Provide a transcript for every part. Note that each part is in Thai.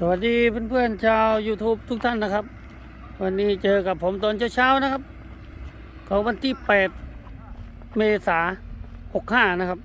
สวัสดีเพื่อนๆชาว YouTube ทุกท่านนะครับ วันนี้เจอกับผมตอนเช้าๆนะครับของวันที่ 8 เมษา65 นะครับ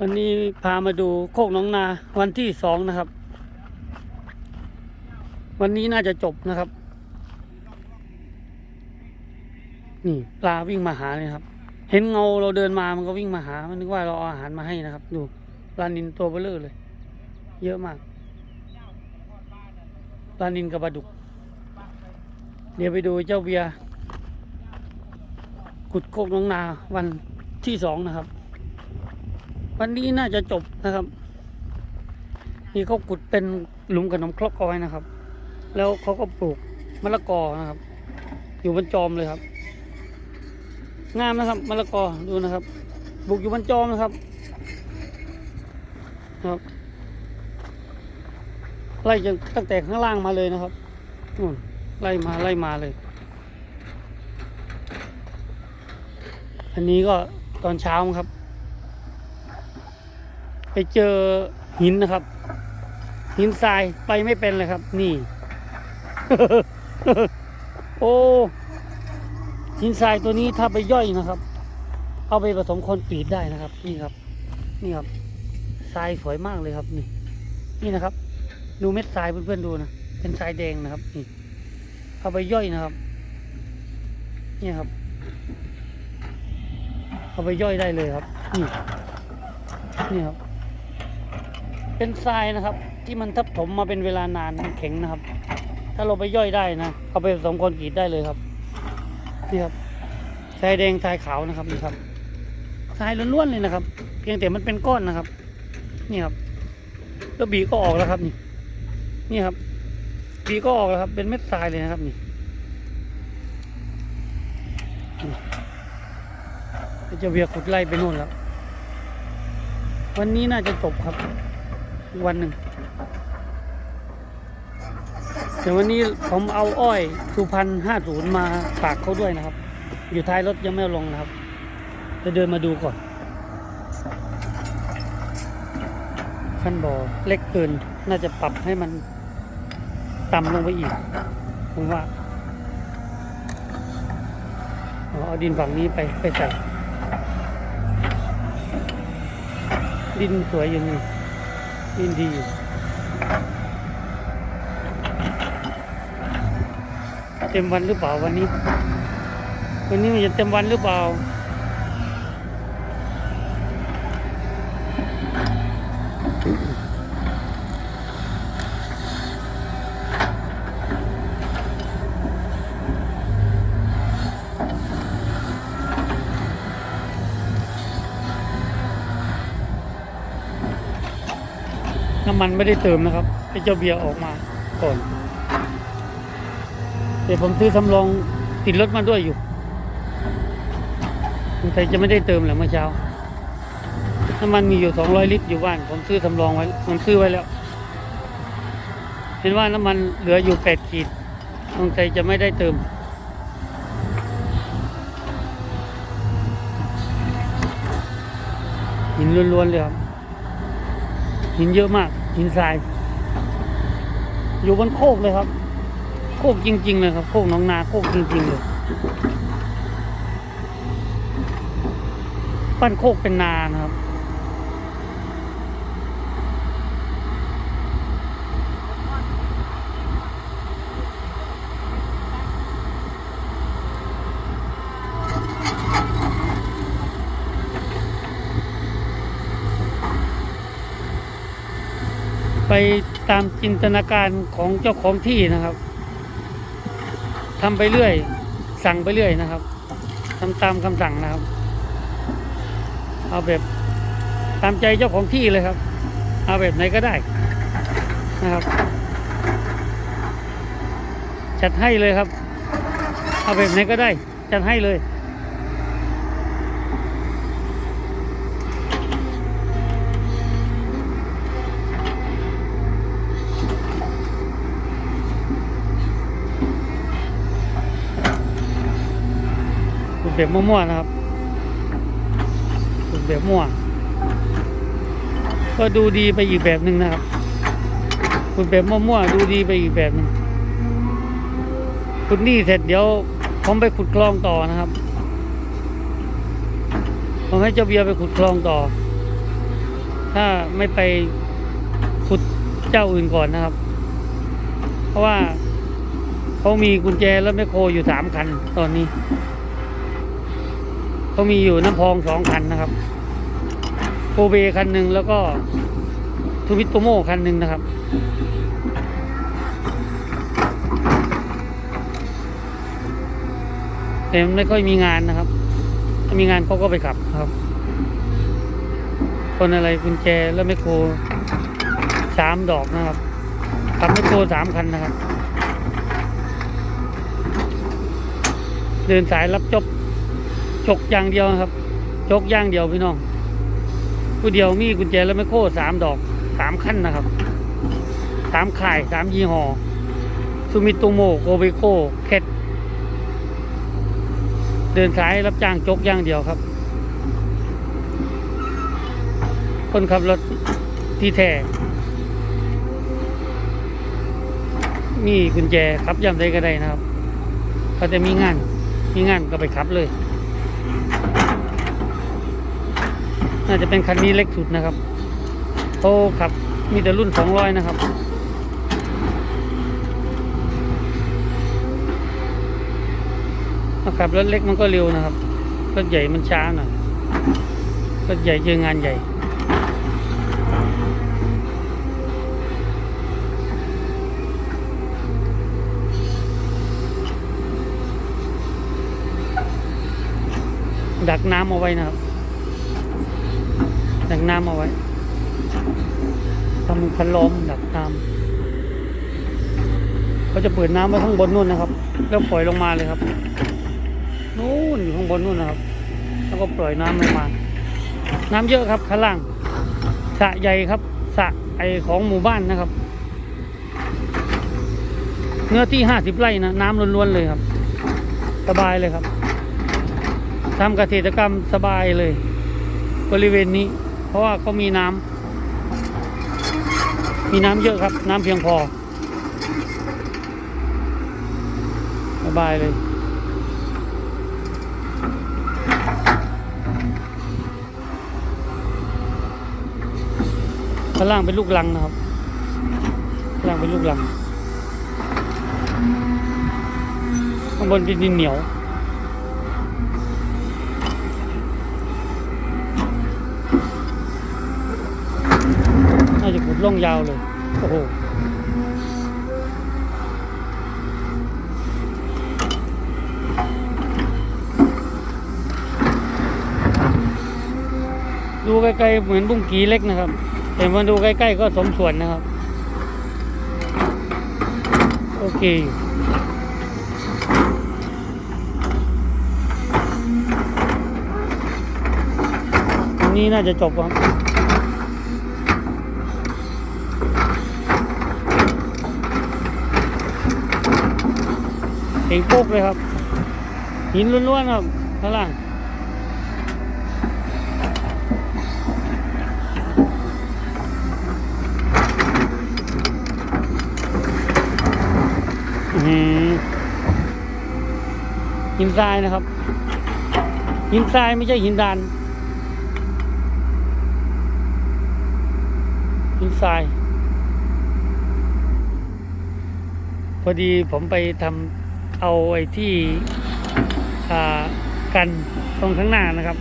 วันนี้พามาดูโคกน้องนาวันที่สองนะครับ วันนี้น่าจะจบนะครับ นี่ปลาวิ่งมาหาเลยครับ เห็นเงาเราเดินมามันก็วิ่งมาหา มันนึกว่าเราเอาอาหารมาให้นะครับ ดูปลานินตัวเบลอเลย เยอะมาก ปลานินกับปลาดุก เดี๋ยวไปดูเจ้าเบียร์ขุดโคกน้องนาวันที่สองนะครับ วันนี้น่าจะจบนะครับนี่เขาขุดเป็นหลุมขนมครกเอาไว้นะครับ แล้วเขาก็ปลูกมะละกอนะครับ อยู่บนจอมเลยครับ งามนะครับมะละกอดูนะครับปลูกอยู่บนจอมนะครับครับ ไล่จนตั้งแต่ข้างล่างมาเลยนะครับนู่นไล่มาไล่มาเลย อันนี้ก็ตอนเช้าครับ ไปเจอหินนะครับ หินทรายไปไม่เป็นเลยครับ นี่ โอ้หินทรายตัวนี้ถ้าไปย่อยนะครับ เอาไปผสมคอนกรีตได้นะครับ นี่ครับ นี่ครับทรายสวยมากเลยครับนี่ นี่นะครับ ดูเม็ดทรายเพื่อนๆดูนะเป็นทรายแดงนะครับนี่เอาไปย่อยนะครับนี่ครับ เอาไปย่อยได้เลยครับนี่นี่ครับ เป็นทรายนะครับ ที่มันทับถมมาเป็นเวลานานมันแข็งนะครับ ถ้าเราไปย่อยได้นะเอาไปผสมคอนกรีตได้เลยครับนี่ครับทรายแดงทรายขาวนะครับนี่ครับทรายล้วนๆเลยนะครับ เพียงแต่มันเป็นก้อนนะครับ นี่ครับแล้วบีก็ออกแล้วครับนี่ นี่ครับบีก็ออกแล้วครับ เป็นเม็ดทรายเลยนะครับนี่จะเวียขุดไล่ไปโน่นแล้ว วันนี้น่าจะจบครับ วันหนึ่งแต่วันนี้ผมเอาอ้อยสุพรรณห้าศูนย์มาฝากเขาด้วยนะครับ อยู่ท้ายรถยังไม่ลงนะครับ จะเดินมาดูก่อน ขั้นบ่อเล็กเกิน น่าจะปรับให้มัน ต่ำลงไปอีกผมว่าเอาเอาดินฝั่งนี้ไปไปใส่ดินสวยอยู่นี่ดินดีอยู่เต็มวันหรือเปล่าวันนี้ วันนี้มันจะเต็มวันหรือเปล่าำมันไม่ได้เติมนะครับไอ้เจ้าเบียร์ออกมาก่อนแต่ผมซื้อสำรองติดรถมาด้วยอยู่สงสัยจะไม่ได้เติมแหละเมื่อเช้าน้ำมันมีอยู่สองร้อยลิตรอยู่บ้าน ผมซื้อสำรองไว้ผมซื้อไว้แล้ว เห็นว่าน้ำมันเหลืออยู่แปดขีดสงสัยจะไม่ได้เติม หินล้วนๆเลยครับ หินเยอะมาก หินทราย อยู่บนโคกเลยครับ โคกจริง ๆ เลยครับ โคกน้องนาโคกจริง ๆ เลยปั้นโคกเป็นนานะครับ ไปตามจินตนาการของเจ้าของที่นะครับทำไปเรื่อย สั่งไปเรื่อยนะครับทำตามคำสั่งนะครับ เอาแบบตามใจเจ้าของที่เลยครับ เอาแบบไหนก็ได้นะครับ จัดให้เลยครับ เอาแบบไหนก็ได้ จัดให้เลย สูตรแบบมั่วๆนะครับสูตรแบบมั่ว ก็ดูดีไปอีกแบบหนึ่งนะครับขุดแบบมั่วๆดูดีไปอีกแบบหนึ่งขุดนี่เสร็จเดี๋ยวผมไปขุดคลองต่อนะครับผมให้เจ้าเบียร์ไปขุดคลองต่อ ถ้าไม่ไปขุดเจ้าอื่นก่อนนะครับ เพราะว่าเขามีกุญแจและแมคโครอยู่สามคันตอนนี้ เขามีอยู่น้ำพองสองคันนะครับโกเบคันหนึ่งแล้วก็ทูวิตโตโมคันหนึ่งนะครับ แต่มันไม่ค่อยมีงานนะครับ ถ้ามีงานเขาก็ไปขับครับ คนอะไรกุญแจแล้วไมคโครสามดอกนะครับขับไมคโครสามคันนะครับ เดินสายรับจบ จกอย่างเดียวครับจกอย่างเดียวพี่น้องผู้เดียวมีกุญแจแล้วไมคโครสามดอกสามคันนะครับสามข่ายสามยี่ห้อซูมิโตโมโกเบโกแคทเดินสายรับจ้างจกอย่างเดียวครับ คนขับรถที่แท้มีกุญแจขับย่ำใดก็ได้นะครับเขาจะมีงาน มีงานก็ไปขับเลย น่าจะเป็นคันนี้เล็กสุดนะครับเขาขับมีแต่รุ่นสองร้อยนะครับขับรถเล็กมันก็เร็วนะครับรถใหญ่มันช้าหน่อยรถใหญ่เจองานใหญ่ดักน้ำเอาไว้นะครับ ดักน้ำเอาไว้ทำพันล้อมดักน้ำเขาจะเปิดน้ำไว้ข้างบนนู่นนะครับ แล้วปล่อยลงมาเลยครับ นู่นอยู่ข้างบนนู่นนะครับ แล้วก็ปล่อยน้ำลงมา น้ำเยอะครับข้างล่างสระใหญ่ครับสระไอของหมู่บ้านนะครับเนื้อที่ห้าสิบไร่นะน้ำล้วนๆเลยครับ สบายเลยครับทำเกษตรกรรมสบายเลย บริเวณนี้ เพราะว่าเขามีน้ำมีน้ำเยอะครับ น้ำเพียงพอสบายเลยข้างล่างเป็นลูกลังนะครับข้างล่างเป็นลูกลังข้างบนเป็นดินเหนียว น่าจะขุด ล่องยาวเลย โอ้โหดูใกล้ๆเหมือนบุ้งกีเล็กนะครับ แต่มาดูใกล้ๆก็สมส่วนนะครับ โอเค อันนี้น่าจะจบครับ เองโป๊กเลยครับ หินล้วนๆครับข้างล่างหินทรายนะครับ หินทรายไม่ใช่หินดาน หินทราย พอดีผมไปทำ เอาไอ้ที่อ่ากันตรงข้างหน้านะครับ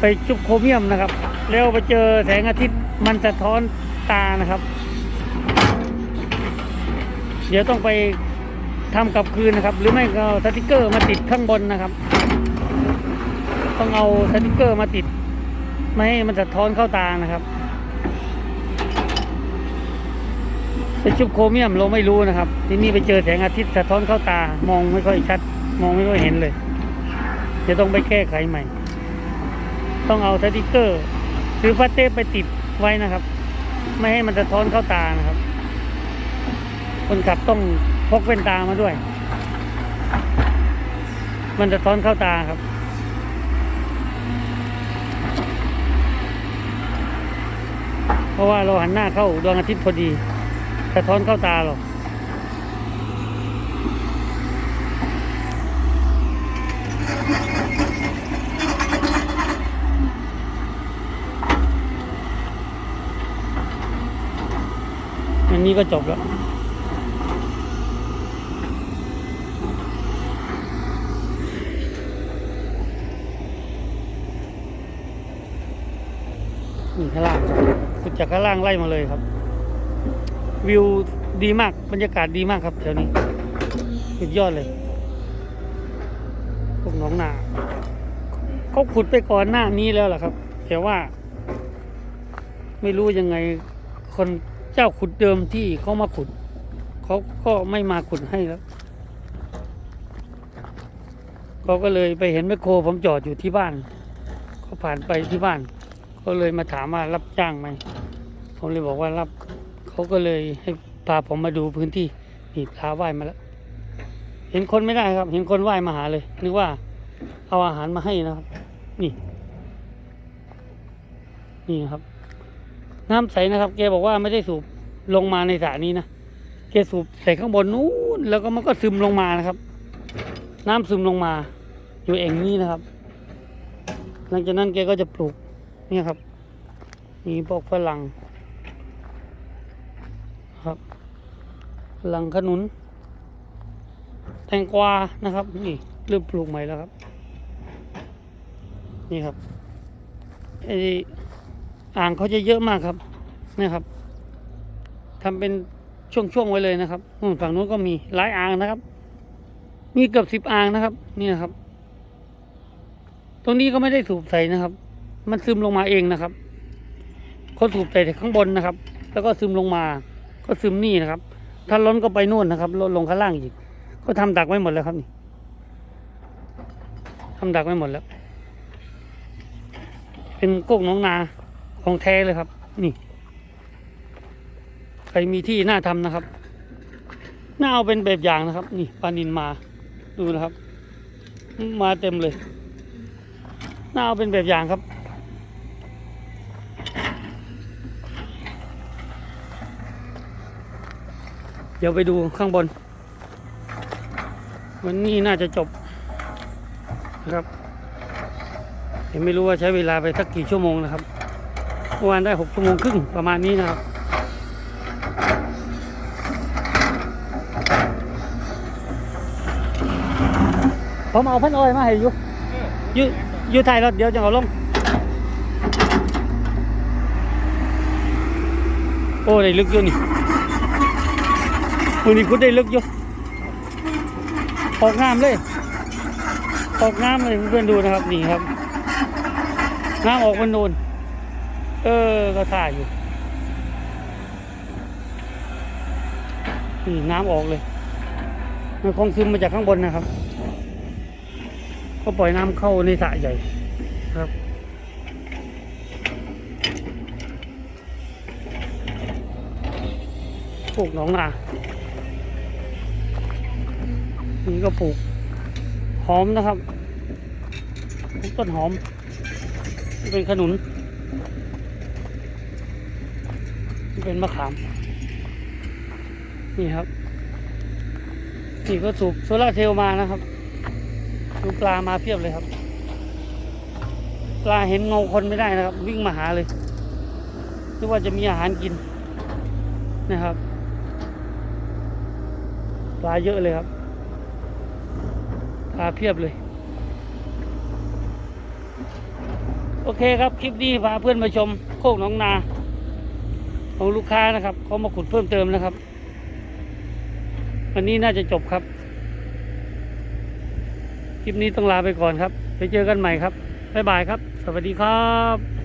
ไปจุบโครเมียมนะครับ แล้วไปเจอแสงอาทิตย์มันสะท้อนตานะครับ เดี๋ยวต้องไปทำกลับคืนนะครับ หรือไม่ก็สติกเกอร์มาติดข้างบนนะครับ ต้องเอาสติกเกอร์มาติด ไม่ให้มันสะท้อนเข้าตานะครับ ไปชุบโครเมียมเราไม่รู้นะครับ ที่นี่ไปเจอแสงอาทิตย์สะท้อนเข้าตามองไม่ค่อยชัด มองไม่ค่อยเห็นเลย จะต้องไปแก้ไขใหม่ ต้องเอาสติกเกอร์หรือพลาสเทปไปติดไว้นะครับ ไม่ให้มันสะท้อนเข้าตานะครับ คนขับต้องพกแว่นตามาด้วย มันจะท้อนเข้าตาครับ เพราะว่าเราหันหน้าเข้าดวงอาทิตย์พอดี สะท้อนเข้าตาหรอกอันนี้ก็จบแล้วนี่ข้างล่างสุดจากข้างล่างไล่มาเลยครับ วิวดีมากบรรยากาศดีมากครับแถวนี้สุดยอดเลยพวกหน้องนาเขาขุดไปก่อนหน้านี้แล้วล่ะครับ แต่ว่า ไม่รู้ยังไง คนเจ้าขุดเดิมที่เขามาขุดเขาก็ไม่มาขุดให้แล้วเขาก็เลยไปเห็นแมคโครผมจอดอยู่ที่บ้านเขาผ่านไปที่บ้านก็เลยมาถามว่ารับจ้างไหมผมเลยบอกว่ารับ เขาก็เลยให้พาผมมาดูพื้นที่นี่พาว่ายมาแล้ว เห็นคนไม่ได้ครับ เห็นคนว่ายมาหาเลย นึกว่า เอาอาหารมาให้นะครับ นี่ นี่ครับ น้ำใสนะครับ แกบอกว่าไม่ได้สูบลงมาในสระนี้นะแกสูบใส่ข้างบนนู้นแล้วก็มันก็ซึมลงมานะครับ น้ำซึมลงมา อยู่เองนี้นะครับ หลังจากนั้นแกก็จะปลูกเนี่ยครับ มีพวกฝรั่งครับ ฝรั่งขนุน แตงกวานะครับ นี่เริ่มปลูกใหม่แล้วครับ นี่ครับไออ่างเขาจะเยอะมากครับนี่ครับทำเป็นช่วงๆไว้เลยนะครับฝั่งนู้นก็มีหลายอ่างนะครับ มีเกือบสิบอ่างนะครับนี่นะครับ ตรงนี้ก็ไม่ได้สูบใส่นะครับ มันซึมลงมาเองนะครับเขาสูบใส่ข้างบนนะครับ แล้วก็ซึมลงมา ก็ซึมนี่นะครับ ถ้าล้นก็ไปนู่นนะครับลดลงข้างล่างอีก ก็ทำดักไว้หมดแล้วครับนี่ทำดักไว้หมดแล้ว เป็นโกกน้องนาของแท้เลยครับ นี่ ใครมีที่น่าทำนะครับ น่าเอาเป็นแบบอย่างนะครับ นี่ปลานินมาดูนะครับ มาเต็มเลย น่าเอาเป็นแบบอย่างครับ ดี๋ยวไปดูข้างบน วันนี้น่าจะจบนะครับเห็นไม่รู้ว่าใช้เวลาไปสักกี่ชั่วโมงนะครับเมื่อวานได้หกชั่วโมงครึ่งประมาณนี้นะครับผมเอาพันอ้อยมาให้อยู่อยู่อยู่ถ่ายรถเดี๋ยวจะเอาลง โอ้ได้ลึกอยู่นี่ ตัวนี้คุณได้ลึกอยู่ออกงามเลยออกงามเลยเพื่อนๆดูนะครับนี่ครับน้ำออกมันนูนเออก็ถ่ายอยู่นี่น้ำออกเลยมันคงซึมมาจากข้างบนนะครับ ก็ปล่อยน้ำเข้าในสระใหญ่ครับปลูกหนองนา นี่ก็ปลูกหอมนะครับปลูกต้นหอม เป็นขนุน เป็นมะขาม นี่ครับ นี่ก็สูบโซลาเซลล์มานะครับดูปลามาเพียบเลยครับ ปลาเห็นเงาคนไม่ได้นะครับ วิ่งมาหาเลยนึกว่าจะมีอาหารกินนะครับ ปลาเยอะเลยครับ ปลาเพียบเลย โอเคครับคลิปนี้พาเพื่อนมาชมโคกหนองนา ของลูกค้านะครับเขามาขุดเพิ่มเติมนะครับ วันนี้น่าจะจบครับ คลิปนี้ต้องลาไปก่อนครับ ไปเจอกันใหม่ครับบ๊ายบายครับ สวัสดีครับ